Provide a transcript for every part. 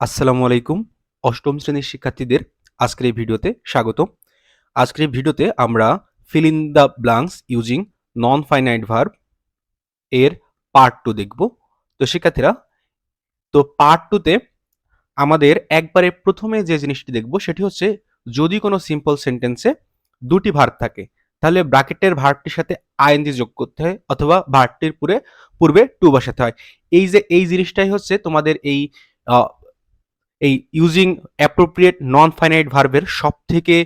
আসসালামু আলাইকুম। অষ্টম শ্রেণির শিক্ষার্থীদের আজকের এই ভিডিওতে স্বাগত। আজকের এই ভিডিওতে আমরা fill in the blanks using non finite verb এর পার্ট টু দেখব। তো শিক্ষার্থীরা, তো পার্ট টুতে আমাদের একবারে প্রথমে যে জিনিসটি দেখব সেটি হচ্ছে যদি কোনো সিম্পল সেন্টেন্সে দুটি ভার্ব থাকে, তাহলে ব্র্যাকেটের ভার্বটির সাথে আইএনজি যোগ করতে হয় অথবা ভার্বটির পুরে, পূর্বে টু বসাতে হয়। এই যে, এই জিনিসটাই হচ্ছে তোমাদের এই এই ইউজিং অ্যাপ্রোপ্রিয়েট নন ফাইনাইট ভার্বের সব থেকে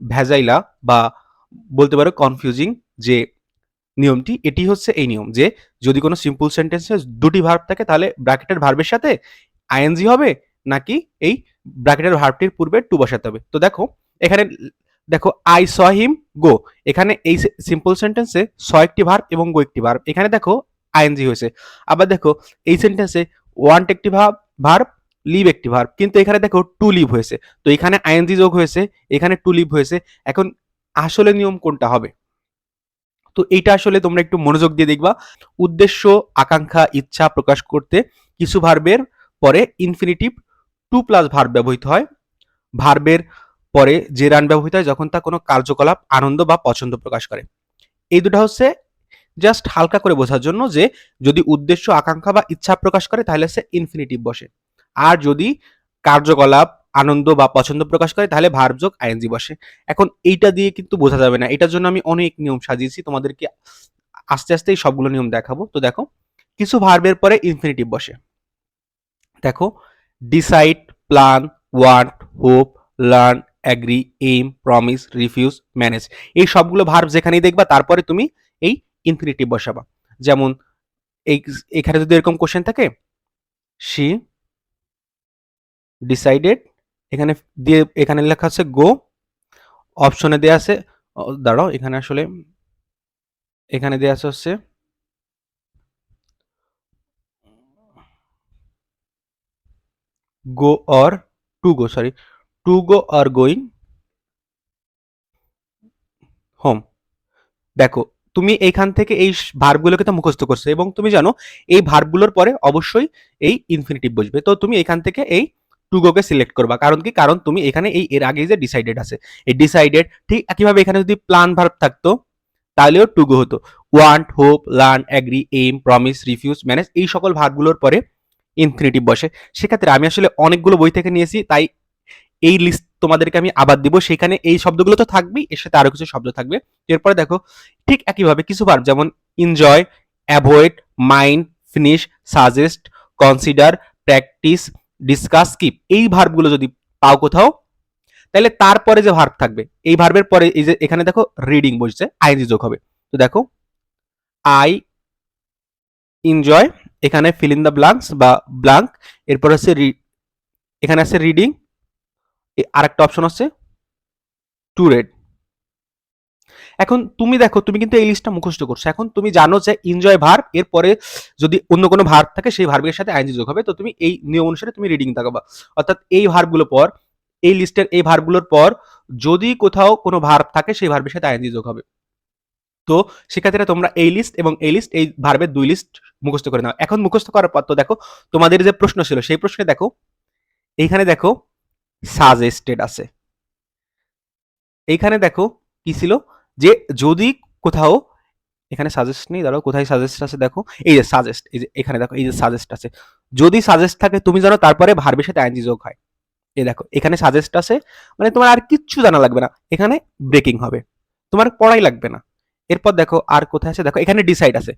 ভেজাইলা বা বলতে পারো কনফিউজিং যে নিয়মটি, এটি হচ্ছে এই নিয়ম যে যদি কোনো সিম্পল সেন্টেন্সে দুটি ভার্ব থাকে তাহলে ব্র্যাকেটের ভার্বের সাথে আইএনজি হবে নাকি এই ব্র্যাকেটের ভার্বটির পূর্বে টু বসাতে হবে। তো দেখো, এখানে দেখো আই স হিম গো এখানে এই সিম্পল সেন্টেন্সে স একটি ভার্ব এবং গো একটি ভার্ব এখানে দেখো আইএনজি হয়েছে। আবার দেখো, এই সেন্টেন্সে ওয়ান্ট একটি ভার্ব ভার্ব লিভ একটি ভার্ব কিন্তু এখানে দেখো টু লিভ হয়েছে। তো এখানে আইএনজি যোগ হয়েছে, এখানে টু লিভ হয়েছে। এখন আসলে নিয়ম কোনটা হবে? তো এইটা আসলে তোমরা একটু মনোযোগ দিয়ে দেখবা। উদ্দেশ্য, আকাঙ্ক্ষা, ইচ্ছা প্রকাশ করতে কিছু ভার্বের পরে ইনফিনিটিভ টু প্লাস ভার্ব ব্যবহৃত হয়। ভার্বের পরে যে রান ব্যবহৃত হয়, যখন তা কোনো কার্যকলাপ, আনন্দ বা পছন্দ প্রকাশ করে। এই দুটা হচ্ছে জাস্ট হালকা করে বোঝার জন্য যে যদি উদ্দেশ্য, আকাঙ্ক্ষা বা ইচ্ছা প্রকাশ করে, তাহলে সে ইনফিনিটিভ বসে। আর যদি কার্যকলাপ, আনন্দ বা পছন্দ প্রকাশ করে, তাহলে ভার্ব যোগ আইএনজি বসে। এখন এইটা দিয়ে কিন্তু বোঝা যাবে না। এটার জন্য আমি অনেক নিয়ম সাজিয়েছি। তোমাদেরকে আস্তে আস্তে এই সবগুলো নিয়ম দেখাবো। তো দেখো, কিছু ভার্বের পরে ইনফিনিটিভ বসে। দেখো decide plan want hope learn agree aim promise refuse manage এই সবগুলো ভার্ব যেখানেই দেখবা, তারপরে তুমি এই ইনফিনিটিভ বসাবা। যেমন এই, এখানে যদি এরকম কোশ্চেন থাকে শি ডিসাইডেড এখানে দিয়ে, এখানে লেখা আছে গো অপশনে দেয়া আছে দাঁড়াও, এখানে আসলে, এখানে দেয়া আছে হচ্ছে go or to go sorry to go or going home দেখো, তুমি এইখান থেকে এই ভার্বগুলোকে তো মুখস্থ করছ, এবং তুমি জানো, এই ভার্বগুলোর পরে অবশ্যই এই ইনফিনিটিভ বসবে। তো তুমি এখান থেকে এই টু গোকে সিলেক্ট করবা। কারণ কি? কারণ তুমি এখানে এই, এর আগে যে ডিসাইডেড আছে। এই ডিসাইডেড ঠিক একইভাবে এখানে যদি প্ল্যান ভার্ব থাকতো, তাহলেও টুগো হতো। Want hope learn agree aim promise refuse manage এই সকল ভার্বগুলোর পরে ইনফিনিটিভ বসে। সেক্ষেত্রে আমি আসলে অনেকগুলো বই থেকে নিয়েছি, তাই এই লিস্ট তোমাদেরকে আমি আবার দিব। সেখানে এই শব্দগুলো তো থাকবেই, এর সাথে আরও কিছু শব্দ থাকবে। এরপরে দেখো, ঠিক একইভাবে কিছু ভার্ব যেমন enjoy avoid mind finish suggest consider practice discuss keep এই ভার্বগুলো যদি পাও কোথাও, তাহলে তারপরে যে ভার্ব থাকবে, এই ভার্বের পরে এই যে এখানে দেখো রিডিং বসছে আইএনজি যোগ হবে। তো দেখো আই এনজয় এখানে ফিল ইন দ্য ব্লাঙ্কস বা ব্লাঙ্ক এরপর রি- এখানে আছে রিডিং আরেকটা অপশন আছে টু রেড এখন তুমি দেখো, তুমি কিন্তু এই লিস্টটা মুখস্থ করছ। এখন তুমি জানো যে এনজয় ভার্ব এরপরে যদি অন্য কোনো ভার্ব থাকে, সেই ভার্বের সাথে আইনজি যোগ হবে। তো তুমি এই নিয়ম অনুসারে তুমি রিডিং তাকাবা অর্থাৎ এই ভার্বগুলো পর, এই লিস্টের এই ভার্বগুলোর পর যদি কোথাও কোনো ভার্ব থাকে, সেই ভার্বের সাথে আইনজি যোগ হবে। তো সেক্ষেত্রে তোমরা এই লিস্ট এবং এই লিস্ট এই ভার্বের দুই লিস্ট মুখস্থ করে নাও। এখন মুখস্থ করার পর তো দেখো, তোমাদের যে প্রশ্ন ছিল, সেই প্রশ্নে দেখো, এইখানে দেখো সাজেস্টেড আছে। এইখানে দেখো, কি ছিল? যে যদি কোথাও, এখানে সাজেস্ট নেই, দাঁড়াও, কোথায় সাজেস্ট আছে দেখো, এই যে সাজেস্ট এই যে এখানে দেখো, এই যে সাজেস্ট আছে। যদি সাজেস্ট থাকে, তুমি জানো তারপরে ভার্বের সাথে আইনজি যোগ হয়। এই দেখো, এখানে সাজেস্ট আছে মানে তোমার আর কিচ্ছু জানা লাগবে না। এখানে ব্রেকিং হবে। তোমার পড়াই লাগবে না। এরপর দেখো, আর কোথায় আছে? দেখো, এখানে ডিসাইড আছে।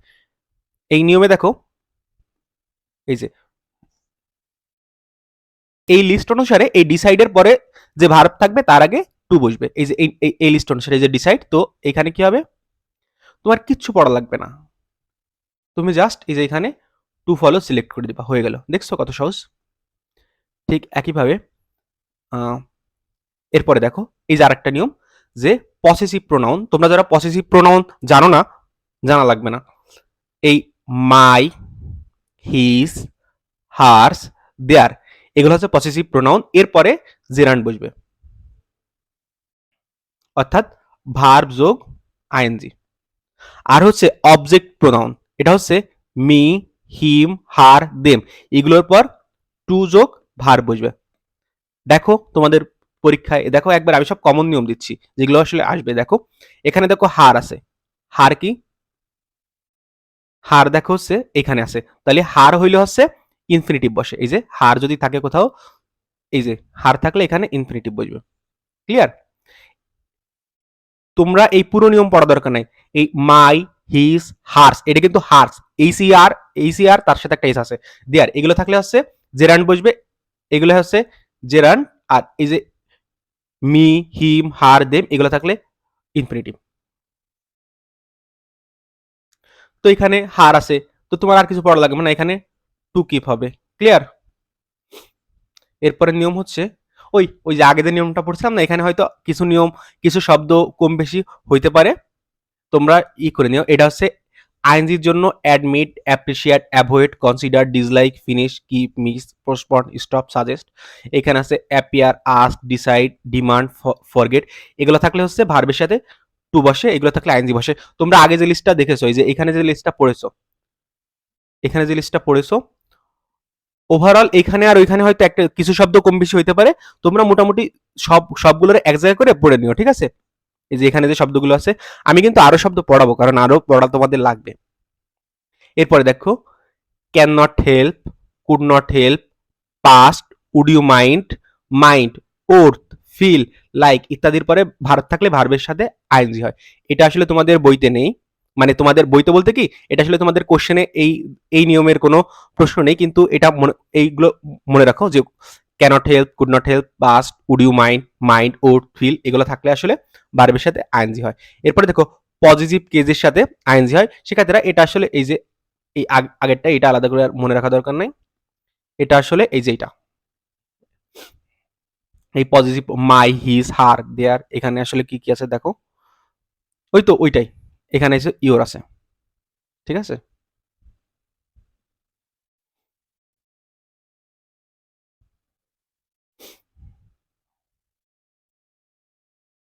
এই নিয়মে দেখো, এই যে, এই লিস্ট অনুসারে এই ডিসাইডের পরে যে ভার্ব থাকবে, তার আগে টু বসবে। এই যে এই- লিস্ট অনুসারে যে ডিসাইড তো এখানে কি হবে? তোমার কিচ্ছু পড়া লাগবে না। তুমি জাস্ট এই যে এখানে টু ফলো সিলেক্ট করে দিবা, হয়ে গেল। দেখছ কত সহজ? ঠিক একইভাবে এরপরে দেখো, এই যে আরেকটা নিয়ম যে পসেসিভ প্রোনাউন তোমরা যারা পসেসিভ প্রোনাউন জানো না, জানা লাগবে না। এই মাই হিস হার্স দেয়ার এগুলো হচ্ছে পসেসিভ প্রোনাউন এরপরে জেরান্ড বসবে। অর্থাৎ ভার্ব যোগ আইএনজি আর হচ্ছে অবজেক্ট প্রোনাউন এটা হচ্ছে মি হিম হার দেম এগুলোর পর টু যোগ ভার বসবে। দেখো তোমাদের পরীক্ষায়, দেখো একবার আমি সব কমন নিয়ম দিচ্ছি, যেগুলো আসলে আসবে, দেখো। এখানে দেখো হার আছে। হার কি? হার দেখো হচ্ছে এখানে আছে। তাহলে হার হইলে হচ্ছে ইনফিনিটিভ বসে। এই যে হার যদি থাকে কোথাও, এই যে হার থাকলে এখানে ইনফিনিটিভ বসবে। ক্লিয়ার তোমরা এই পুরো নিয়ম পড়া দরকার নাই। এই মাই হিস হার্স এটা কিন্তু হার্স এইসিআর এইসিআর তার সাথে একটা এস আছে। দেয়ার এগুলো থাকলে হচ্ছে জেরান বসবে, এগুলো হচ্ছে জেরান আর এই যে মি হিম হার দেম এগুলো থাকলে ইনফিনিটিভ তো এখানে হার আছে, তো তোমার আর কিছু পড়া লাগবে না, এখানে টু কিপ হবে। ক্লিয়ার এরপরে নিয়ম হচ্ছে ওই ওই যে আগে যে নিয়মটা পড়ছিলাম না, এখানে হয়তো কিছু নিয়ম, কিছু শব্দ কম বেশি হইতে পারে। তোমরা ই করে নিও। এটা হচ্ছে আইনজির জন্য admit appreciate avoid consider dislike finish keep miss postpone stop suggest এখানে আছে appear ask decide demand forget এগুলো থাকলে হচ্ছে ভার্বের সাথে টু বসে, এগুলো থাকলে আইনজি বসে। তোমরা আগে যে লিস্টটা দেখেছ, এই যে এখানে যে লিস্টটা পড়েছো, এখানে যে লিস্টটা পড়েছো ওভারঅল এখানে আর ওইখানে হয়তো একটা কিছু শব্দ কম বেশি হইতে পারে। তোমরা মোটামুটি সব, সবগুলোর এক জায়গায় করে পড়ে নিও, ঠিক আছে? এই যে এখানে যে শব্দগুলো আছে, আমি কিন্তু আরও শব্দ পড়াবো, কারণ আরও পড়া তোমাদের লাগবে। এরপরে দেখো can not help could not help past would you mind mind worth feel like ইত্যাদির পরে ভারত থাকলে ভার্বের সাথে আইনজি হয়। এটা আসলে তোমাদের বইতে নেই। মানে তোমাদের বইতে বলতে কি, এটা আসলে তোমাদের কোশ্চেনে এই এই নিয়মের কোনো প্রশ্ন নেই, কিন্তু এটা এইগুলো মনে রাখো যে can't help could not help past would you mind mind or feel এগুলো থাকলে আসলে ভার্বের সাথে আইনজি হয়। এরপরে দেখো পজিটিভ কেজের সাথে আইনজি হয়, সেক্ষেত্রে এটা আসলে এই যে, এই আগেরটা, এটা আলাদা করে মনে রাখা দরকার নাই। এটা আসলে এই যে এটা। এই পজিটিভ মাই হিজ হার দেয়ার এখানে আসলে কি কি আছে দেখো? ওই তো, ওইটাই। এখানে এসে ইওর আছে। ঠিক আছে?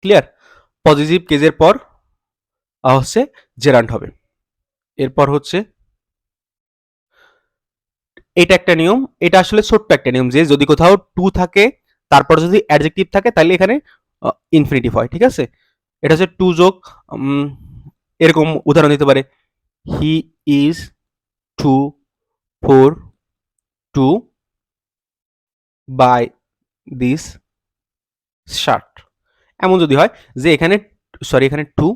ক্লিয়ার পজিটিভ কেজের পর হচ্ছে জেরান্ট হবে। এরপর হচ্ছে, এটা একটা নিয়ম, এটা আসলে ছোট্ট একটা নিয়ম যে যদি কোথাও টু থাকে, তারপর যদি অ্যাডজেক্টিভ থাকে, তাহলে এখানে ইনফিনিটিভ হয়, ঠিক আছে? এটা হচ্ছে টু যোগ এরকম উদাহরণ দিতে পারে। He is too poor to buy this shirt এমন যদি হয় যে এখানে সরি এখানে টু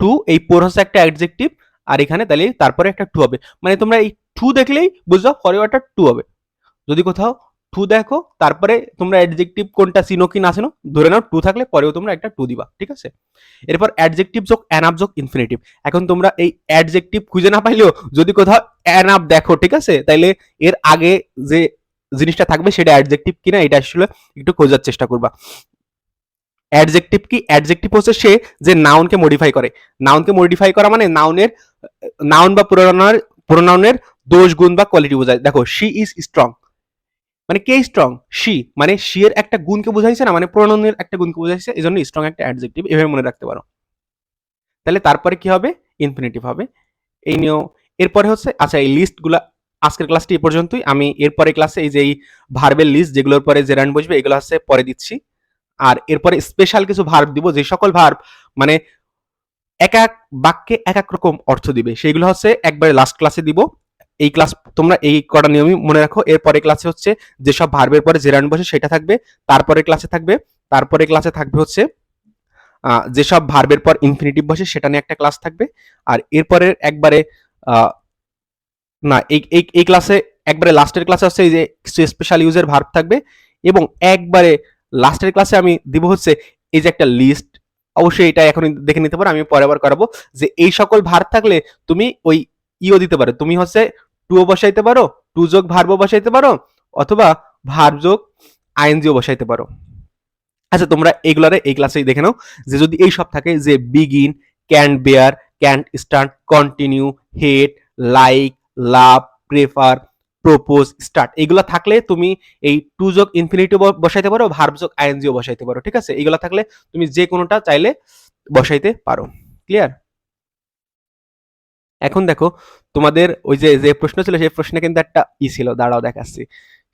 টু এই পোর হচ্ছে একটা অ্যাডজেক্টিভ আর এখানে তাহলে তারপরে একটা টু হবে। মানে তোমরা এই টু দেখলেই বুঝছ ফরওয়ার্ডটা টু হবে। যদি কোথাও টু দেখো, তারপরে তোমরা অ্যাডজেক্টিভ কোনটা সিনো কি, না চিনো ধরে নাও টু থাকলে পরেও তোমরা একটা টু দিবা, ঠিক আছে? এরপর অ্যাডজেক্টিভ যোগ অ্যানাপ যোগ ইনফিনিটিভ এখন তোমরা এই অ্যাডজেক্টিভ খুঁজে না পাইলেও যদি কোথাও অ্যানাপ দেখো, ঠিক আছে? তাইলে এর আগে যে জিনিসটা থাকবে সেটা অ্যাডজেক্টিভ কিনা, এটা আসলে একটু খোঁজার চেষ্টা করবা। অ্যাডজেক্টিভ কি? অ্যাডজেক্টিভ হচ্ছে সে যে নাউনকে মডিফাই করে। নাউনকে মডিফাই করা মানে নাউনের নাউন বা প্রোনাউনের প্রোনাউনের দোষ, গুণ বা কোয়ালিটি বোঝায়। দেখো শি ইজ স্ট্রং মানে কে স্ট্রং শি মানে শি এর একটা গুণকে বোঝাইছে না মানে প্রণনের একটা গুণকে বোঝাইছে এই জন্য স্ট্রং একটা অ্যাডজেক্টিভ এভাবে মনে রাখতে পারো। তাহলে তারপরে কি হবে? ইনফিনিটিভ হবে। এই নিয়েও এরপরে হচ্ছে আচ্ছা এই লিস্টগুলা আজকের ক্লাসটি এ পর্যন্তই। আমি এরপরে ক্লাসে এই যে এই ভার্বের লিস্ট যেগুলোর পরে যে জেরান বসবে, এগুলো হচ্ছে পরে দিচ্ছি। আর এরপরে স্পেশাল কিছু ভার্ব দিব, যে সকল ভার্ব মানে এক এক বাক্যে এক এক রকম অর্থ দিবে। সেইগুলো হচ্ছে একবারে লাস্ট ক্লাসে দিব। এই ক্লাস তোমরা এই কটা নিয়মই মনে রাখো। এরপরে ক্লাসে হচ্ছে যেসব ভার্বের পরে জেরান বসে সেটা থাকবে। তারপরে ক্লাসে থাকবে। তারপরে ক্লাসে থাকবে হচ্ছে যেসব ভার্বের পর ইনফিনিটিভ বসে সেটা নিয়ে একটা ক্লাস থাকবে। আর এরপরে একবারে না, এই এই ক্লাসে একবারে লাস্টের ক্লাসে হচ্ছে এই যে স্পেশাল ইউজের ভার্ব থাকবে। এবং একবারে লাস্টের ক্লাসে আমি দিব হচ্ছে এই যে একটা লিস্ট অবশ্যই এটা এখন দেখে নিতে পারো, আমি পরে আবার করাবো যে এই সকল ভার থাকলে তুমি ওই ইও দিতে পারো। তুমি হচ্ছে টুও বসাইতে পারো টু যোগ ভার্বও বসাইতে পারো, অথবা ভার যোগ আইএনজিও বসাইতে পারো। আচ্ছা তোমরা এইগুলারে এই ক্লাসেই দেখে নাও, যে যদি এই সব থাকে, যে begin can bear can start continue hate like love prefer propose start এগুলো থাকলে তুমি এই টু যোগ ইনফিনিটিভ বসাইতে পারো ভার্ব যোগ আইএনজিও বসাইতে পারো, ঠিক আছে? এগুলো থাকলে তুমি যে কোনোটা চাইলে বসাইতে পারো। ক্লিয়ার এখন দেখো, তোমাদের ওই যে যে প্রশ্ন ছিল, সেই প্রশ্নে কিন্তু একটা ই ছিল, দাঁড়াও দেখাচ্ছি।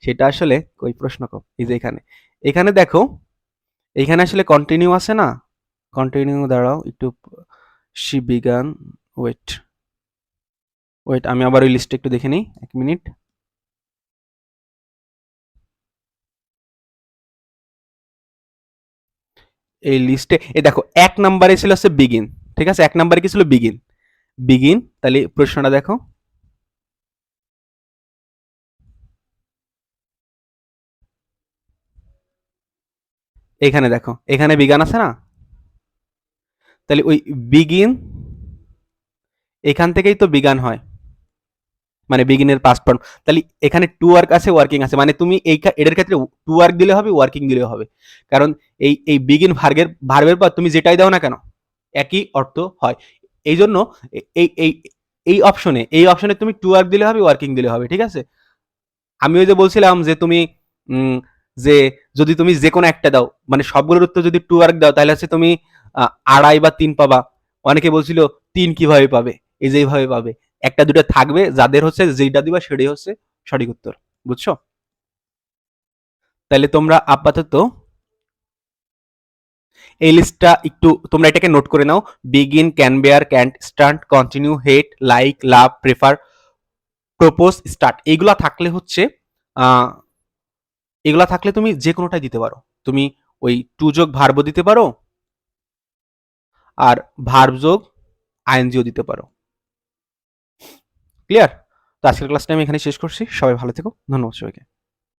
সেটা আসলে ওই প্রশ্ন কম এই যে এখানে। এখানে দেখো, এখানে আসলে কন্টিনিউ আছে না? কন্টিনিউ দাঁড়াও, একটু শি বিগান ওয়েট ওয়েট আমি আবার ওই লিস্টটা একটু দেখে নিই, এক মিনিট এই লিস্টে এই দেখো, এক নাম্বারে ছিল হচ্ছে বিগিন ঠিক আছে? এক নাম্বারে কি ছিল? বিগিন বিগিন তাহলে প্রশ্নটা দেখো। এখানে দেখো, এখানে বিগান আছে না? তাহলে ওই বিগিন এখান থেকেই তো বিগান হয়। মানে বিগিনের পাস্ট ফর্ম তাহলে এখানে টু ওয়ার্ক আছে ওয়ার্কিং আছে। মানে তুমি এই এটার ক্ষেত্রে টু ওয়ার্ক দিলে হবে ওয়ার্কিং দিলে হবে। কারণ এই এই বিগিন ভার্গের ভার্বের পর তুমি যেটাই দাও না কেন, একই অর্থ হয়। এই জন্য এই এই এই অপশনে এই অপশনে তুমি টু ওয়ার্ক দিলে হবে ওয়ার্কিং দিলে হবে, ঠিক আছে? আমি ওই যে বলছিলাম যে তুমি যে যদি তুমি যে কোনো একটা দাও মানে সবগুলোর উত্তর যদি টু ওয়ার্ক দাও, তাহলে হচ্ছে তুমি আড়াই বা তিন পাবা। অনেকে বলছিল তিন কীভাবে পাবে? এই যে এইভাবে পাবে। একটা দুটো থাকবে, যাদের হচ্ছে যেটা দিবা সেটাই হচ্ছে সঠিক উত্তর, বুঝছ? তাহলে তোমরা আপাতত এই লিস্টটা একটু তোমরা এটাকে নোট করে নাও। Begin can bear can't start continue hate like love prefer propose start এইগুলা থাকলে হচ্ছে এগুলা থাকলে তুমি যে কোনোটাই দিতে পারো। তুমি ওই টু যোগ ভার্ব দিতে পারো আর ভার্ব যোগ আইএনজিও দিতে পারো। ক্লিয়ার তো আজকের ক্লাসটা আমি এখানে শেষ করছি। সবাই ভালো থেকো। ধন্যবাদ সবাইকে।